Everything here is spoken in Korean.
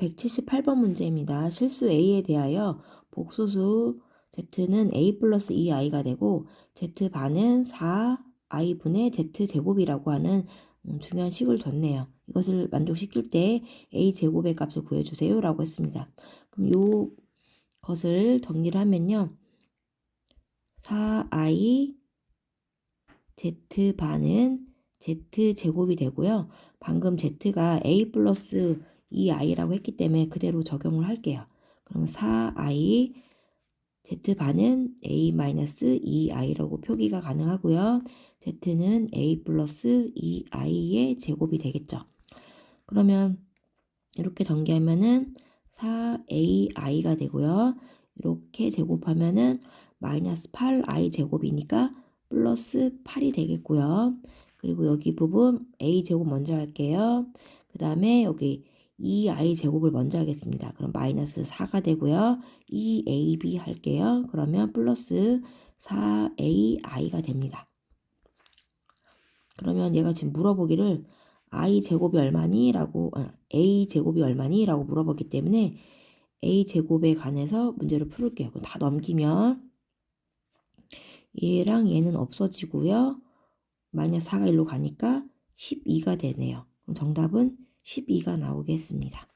178번 문제입니다. 실수 A에 대하여 복소수 Z는 A 플러스 2i가 되고 Z반은 4i분의 Z제곱이라고 하는 음, 중요한 식을 줬네요. 이것을 만족시킬 때 A 제곱의 값을 구해주세요 라고 했습니다. 그럼 요 것을 정리를 하면요. 4i Z반은 Z제곱이 되고요. 방금 Z가 A 플러스 2i라고 했기 때문에 그대로 적용을 할게요. 그럼 4i Z반은 A 마이너스 2i라고 표기가 가능하고요. Z는 A 플러스 2i의 제곱이 되겠죠. 그러면 이렇게 전개하면은 4ai가 되고요. 이렇게 제곱하면은 마이너스 8i 제곱이니까 플러스 8이 되겠고요. 그리고 여기 부분 a 제곱 먼저 할게요. 그 다음에 여기 2i 제곱을 먼저 하겠습니다. 그럼 마이너스 4가 되고요. 2ab 할게요. 그러면 플러스 4ai가 됩니다. 그러면 얘가 지금 물어보기를 i 제곱이 얼마니? 라고 아, a 제곱이 얼마니? 라고 물어보기 때문에 a 제곱에 관해서 문제를 풀을게요. 다 넘기면 얘랑 얘는 없어지고요. 마이너스 4가 일로 가니까 12가 되네요. 그럼 정답은 12가 나오겠습니다.